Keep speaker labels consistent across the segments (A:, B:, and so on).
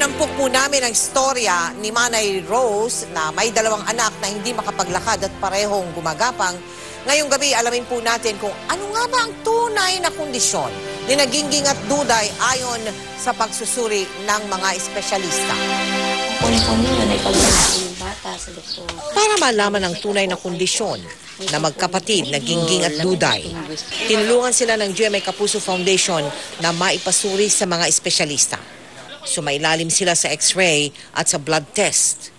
A: tinampok po namin ang istorya ni Manay Rose na may dalawang anak na hindi makapaglakad at parehong gumagapang. Ngayong gabi, alamin po natin kung ano nga ba ang tunay na kondisyon ni Naginging at Duday ayon sa pagsusuri ng mga espesyalista. Para malaman ang tunay na kondisyon na magkapatid na Gingging at Duday, tinulungan sila ng GMA Kapuso Foundation na maipasuri sa mga espesyalista. Sumailalim sila sa x-ray at sa blood test.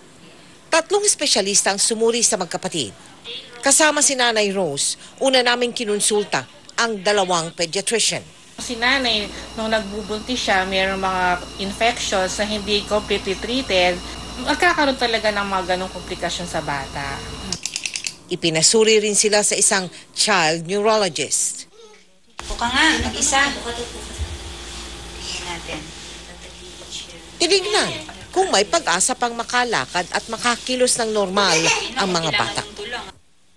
A: Tatlong espesyalista ang sumuri sa magkapatid. Kasama si Nanay Rose, una naming kinonsulta ang dalawang pediatrician.
B: Si nanay, nung nagbubuntis siya, mayroong mga infections na hindi completely treated, magkakaroon talaga ng mga ganong komplikasyon sa bata.
A: Ipinasuri rin sila sa isang child neurologist.
C: Buka nga, mag-isa. Tingnan natin.
A: Tinignan kung may pag-asa pang makalakad at makakilos ng normal ang mga bata.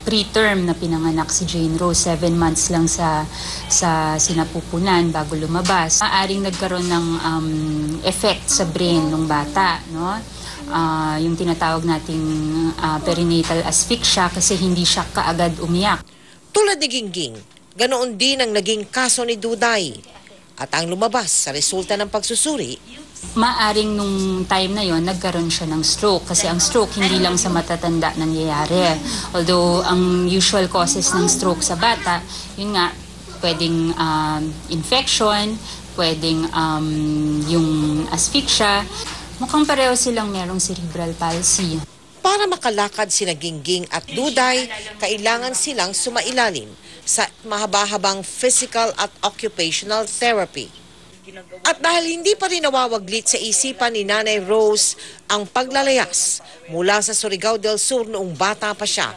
D: preterm na pinanganak si Jane Rose, seven months lang sa sa sinapupunan bago lumabas. Maaring nagkaroon ng um, effect sa brain ng bata, no? Ah, yung tinatawag nating ah, perinatal asphyxia kasi hindi siya kaagad umiyak.
A: Tulad ni Gingging, ganoon din ang naging kaso ni Duday. At ang lumabas sa resulta ng pagsusuri,
D: Maaring nung time na yon nagkaroon siya ng stroke kasi ang stroke hindi lang sa matatanda nangyayari. Although ang usual causes ng stroke sa bata, yun nga, pwedeng um, infection, pwedeng um, yung asphyxia. Mukhang pareho silang merong cerebral palsy.
A: para makalakad si Gingging at Duday, kailangan silang sumailalim sa mahaba-habang physical at occupational therapy. At dahil hindi pa rin nawawaglit sa isipan ni Nanay Rose ang paglalayas mula sa Surigao del Sur noong bata pa siya,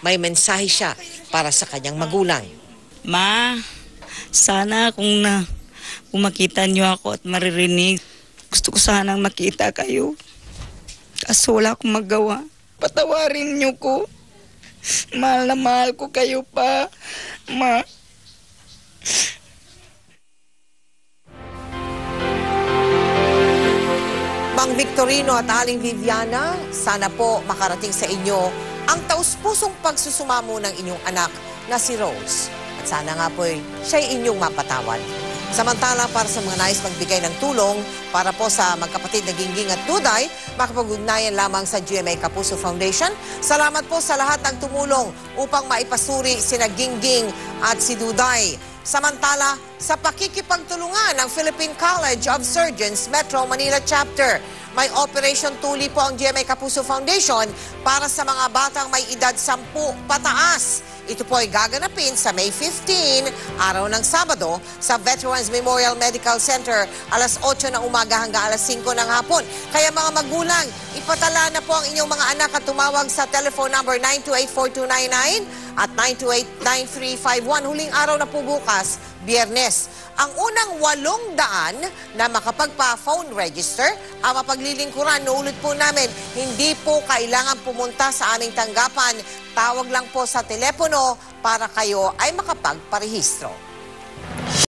A: may mensahe siya para sa kanyang magulang.
E: Ma, sana kung na kung makita niyo ako at maririnig, gusto ko sanang makita kayo. Kaso wala akong magawa. Patawarin niyo ko. Mahal na mahal ko kayo pa. Ma.
A: Victorino at Aling Viviana, sana po makarating sa inyo ang taus-pusong pagsusumamo ng inyong anak na si Rose. At sana nga po siya'y inyong mapatawad. Samantala, para sa mga nais magbigay ng tulong para po sa magkapatid na Gingging at Duday, makapag-ugnayan lamang sa GMA Kapuso Foundation. Salamat po sa lahat ng tumulong upang maipasuri sina Gingging at si Duday. Samantala, sa pakikipagtulungan ng Philippine College of Surgeons Metro Manila Chapter, may Operation Tuli po ang GMA Kapuso Foundation para sa mga batang may edad 10 pataas. Ito po ay gaganapin sa May 15, araw ng Sabado, sa Veterans Memorial Medical Center, alas 8 ng umaga hanggang alas 5 ng hapon. Kaya mga magulang, ipatala na po ang inyong mga anak at tumawag sa telephone number 928-4299 at 928-9351. Huling araw na po bukas, biyernes. Ang unang walong daan na makapagpa-phone register ang mapaglilingkuran. Nuulit po namin, hindi po kailangan pumunta sa aming tanggapan. Tawag lang po sa telepono para kayo ay makapagparehistro.